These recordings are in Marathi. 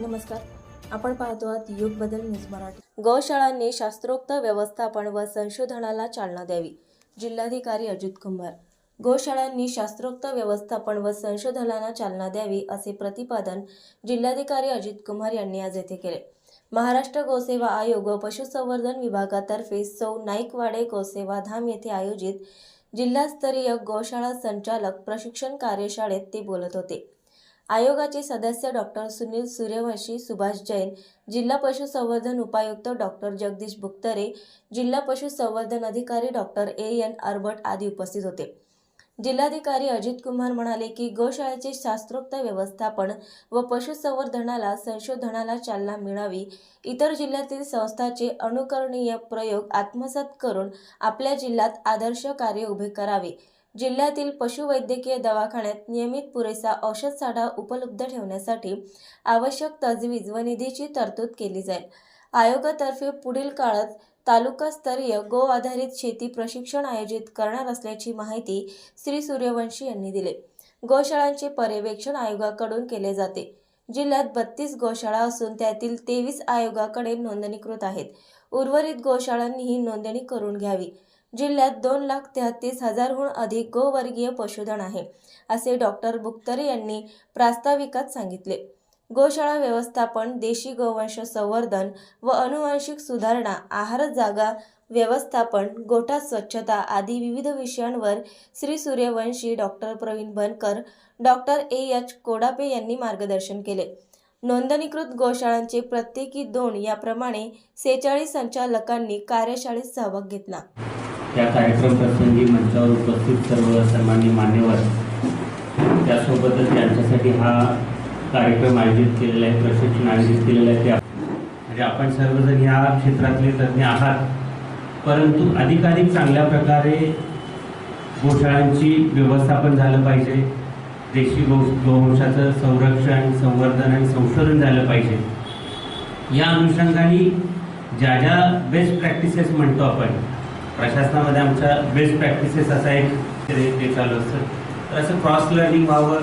नमस्कार. आपण पाहतो आहात युग बदल न्यूज मराठी. गोशाळांनी शास्त्रोक्त व्यवस्थापन व संशोधनाला चालना द्यावी जिल्हाधिकारी अजित कुंभार. गोशाळांनी शास्त्रोक्त व्यवस्थापन व संशोधनाला चालना द्यावी असे प्रतिपादन जिल्हाधिकारी अजित कुमार यांनी आज येथे केले. महाराष्ट्र गोसेवा आयोग व पशुसंवर्धन विभागातर्फे सौ नाईकवाडे गोसेवा धाम येथे आयोजित जिल्हास्तरीय गोशाळा संचालक प्रशिक्षण कार्यशाळेत ते बोलत होते. आयोगाचे सदस्य डॉक्टर सुनील सूर्यवंशी सुभाष जैन जिल्हा पशुसंवर्धन उपायुक्त डॉक्टर जगदीश बुक्तरे जिल्हा पशुसंवर्धन अधिकारी डॉक्टर ए एन अर्बट आदी उपस्थित होते. जिल्हाधिकारी अजित कुमार म्हणाले की गोशाळेचे शास्त्रोक्त व्यवस्थापन व पशुसंवर्धनाला संशोधनाला चालना मिळावी इतर जिल्ह्यातील संस्थांचे अनुकरणीय प्रयोग आत्मसात करून आपल्या जिल्ह्यात आदर्श कार्य उभे करावे जिल्ह्यातील पशुवैद्यकीय दवाखान्यात नियमित पुरेसा औषध साठा उपलब्ध ठेवण्यासाठी आवश्यक तजवीज व निधीची तरतूद केली जाईल. आयोगातर्फे पुढील काळात तालुकास्तरीय गो आधारित शेती प्रशिक्षण आयोजित करणार असल्याची माहिती श्री सूर्यवंशी यांनी दिली. गोशाळांचे पर्यवेक्षण आयोगाकडून केले जाते. जिल्ह्यात बत्तीस गोशाळा असून त्यातील तेवीस आयोगाकडे नोंदणीकृत आहेत. उर्वरित गोशाळांनीही नोंदणी करून घ्यावी. जिल्ह्यात दोन लाख तेहतीस हजारहून अधिक गोवर्गीय पशुधन आहे असे डॉक्टर बुक्तरे यांनी प्रास्ताविकात सांगितले. गोशाळा व्यवस्थापन देशी गोवंश संवर्धन व अनुवांशिक सुधारणा आहार जागा व्यवस्थापन गोठा स्वच्छता आदी विविध विषयांवर Shri Suryavanshi doctor Pravin Bankar doctor A. H. Kodape यांनी मार्गदर्शन केले. नोंदणीकृत गोशाळांचे प्रत्येकी दोन याप्रमाणे सेहेचाळीस संचालकांनी कार्यशाळेत सहभाग घेतला. या कार्यक्रम प्रसंगी मंचावर उपस्थित सर्व सन्मान्य मान्यवर त्यासोबतच त्यांच्यासाठी हा कार्यक्रम आयोजित केलेला आहे प्रशिक्षण आयोजित केलेलं आहे. ते म्हणजे आपण सर्वजण या क्षेत्रातले तज्ज्ञ आहात परंतु अधिकाधिक चांगल्या प्रकारे गोशाळांची व्यवस्थापन झालं पाहिजे. देशी गो गोवंशाचं संरक्षण संवर्धन आणि संशोधन झालं पाहिजे. या अनुषंगाने ज्या ज्या बेस्ट प्रॅक्टिसेस म्हणतो आपण प्रशासनामध्ये आमच्या बेस्ट प्रॅक्टिसेस असा एक ते चालू असतं. तर असं क्रॉस लर्निंग व्हावं.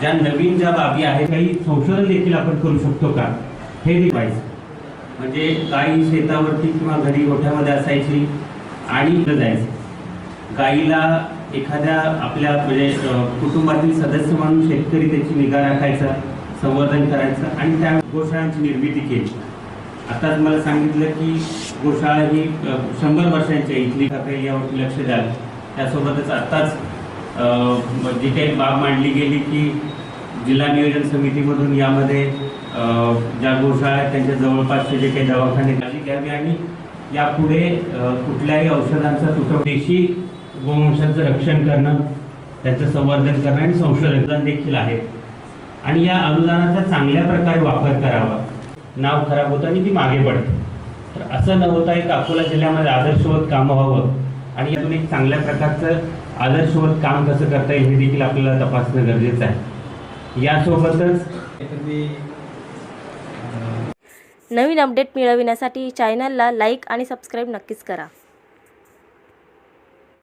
ज्या नवीन ज्या बाबी आहेत काही संशोधन देखील आपण करू शकतो का? हे पाहिजे म्हणजे गाई शेतावरती किंवा घरी गोठ्यामध्ये असायची आणि इथं जायचं. गाईला एखाद्या आपल्या म्हणजे कुटुंबातील सदस्य म्हणून शेतकरी त्याची निगा राखायचा संवर्धन करायचं आणि त्या गोशाळांची निर्मिती केली. आताच मला सांगितलं की गोशाळा ही शंभर वर्षांची इथली ठाकरे यावरती लक्ष द्याल त्यासोबतच आत्ताच जी काही बाब मांडली गेली की जिल्हा नियोजन समितीमधून यामध्ये ज्या गोशाळा त्यांच्या जवळपासचे जे काही दवाखाने काळजी घ्यावी आणि यापुढे कुठल्याही औषधांचा तुटव देशी गोवंशांचं रक्षण करणं त्याचं संवर्धन करणं आणि संशोधन देखील आहे. आणि या अनुदानाचा चांगल्या प्रकारे वापर करावा. नाव खराब होतं आणि ती मागे पडते. तर असं न होता एक अकोला जिल्ह्यामध्ये आदर्शवत कामं व्हावं आणि यातून एक चांगल्या प्रकारचं आदर्शवत काम कसं करता येईल हे देखील आपल्याला तपासणं गरजेचं आहे. यासोबतच नवीन अपडेट मिळविण्यासाठी चॅनलला लाईक आणि सबस्क्राईब नक्कीच करा.